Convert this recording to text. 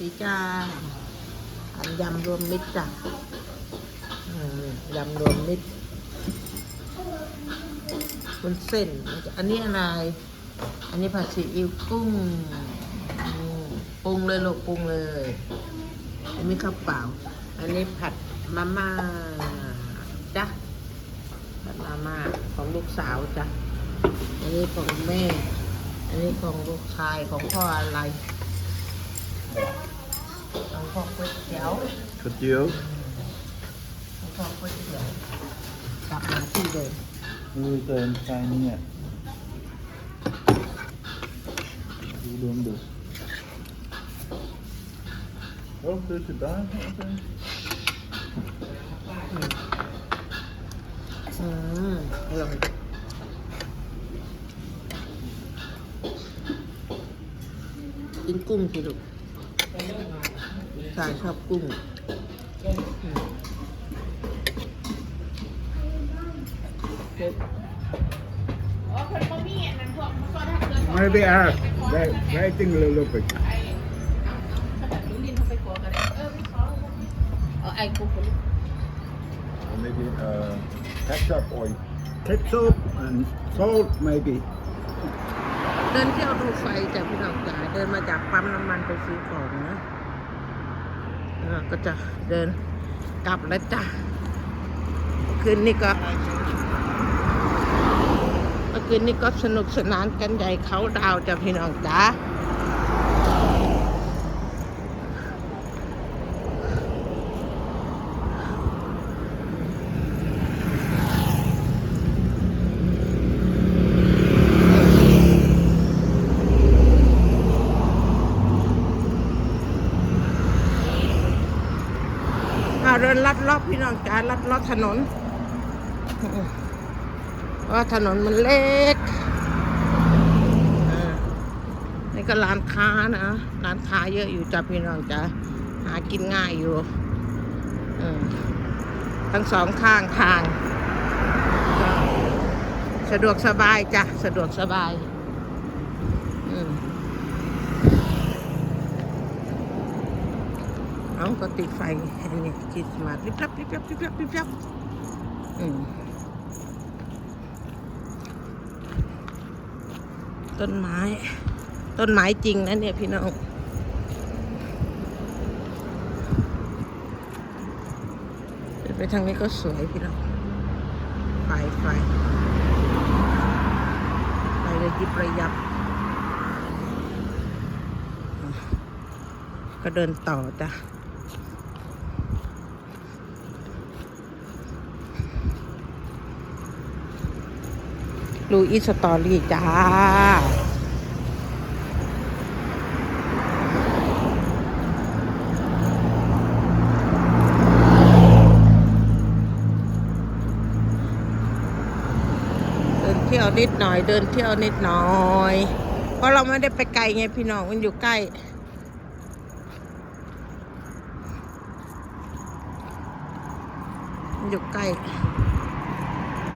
ดีจ้า อันยำรวมมิตรจ้ะยำรวมมิตรคุณเส้น อันนี้อะไร อันนี้ผัดซีอิ๊วกุ้งปรุงเลยลูกปรุงเลย อันนี้ข้าวเปล่า อันนี้ผัดมาม่าจ้ะผัดมาม่าของลูกสาวจ้ะ อันนี้ของแม่ อันนี้ของลูกชายของพ่ออะไร ของพ่อก๋วยเตี๋ยวก๋วยเตี๋ยวของพ่อก๋วยเตี๋ยวกลับมาที่เดิมมือเติมใจเนี่ยดูดวงดูโอ้คือจุดได้โอเคอืมอร่อยกินกุ้งสิลูก ชายชอบกุ้งอืม Maybe ask. They, they think a little bit. เอาไอ้กุ้งไปลูก maybe uh, ketchup or Ketchup and salt, maybe. เดินเที่ยวดูไฟจากพี่น้องจ๋าเดินมาจากปั๊มน้ำมันไปซื้อของนะ แล้วก็จะเดินกลับแล้วจ้ะคืนนี้ก็เมื่อคืนนี้ก็สนุกสนานกันใหญ่เขาดาวจ้ะพี่น้องจ้า เดินลัดเลอบพี่น้องจ๋าลัดเลอบถนนเพราะว่าถนนมันเล็กนี่ก็ร้านค้านะร้านค้าเยอะอยู่จ้ะพี่น้องจ๋าหากินง่ายอยู่ทั้งสองข้างทาง สะดวกสบายจ้ะสะดวกสบายอืม เอาก็ติดไฟอันนี้คิดมาริบรับริบรับริบรับริบรับอืมต้นไม้ ต้นไม้จริงนะเนี่ยพี่น้องเดินไปทางนี้ก็สวยพี่น้องไฟไฟไฟเลยยิบระยับ ก็เดินต่อจ้ะ ลูอีสตอรี่จ้า เดินเที่ยวนิดหน่อย เดินเที่ยวนิดหน่อย เพราะเราไม่ได้ไปไกลไงพี่น้องมันอยู่ใกล้มันอยู่ใกล้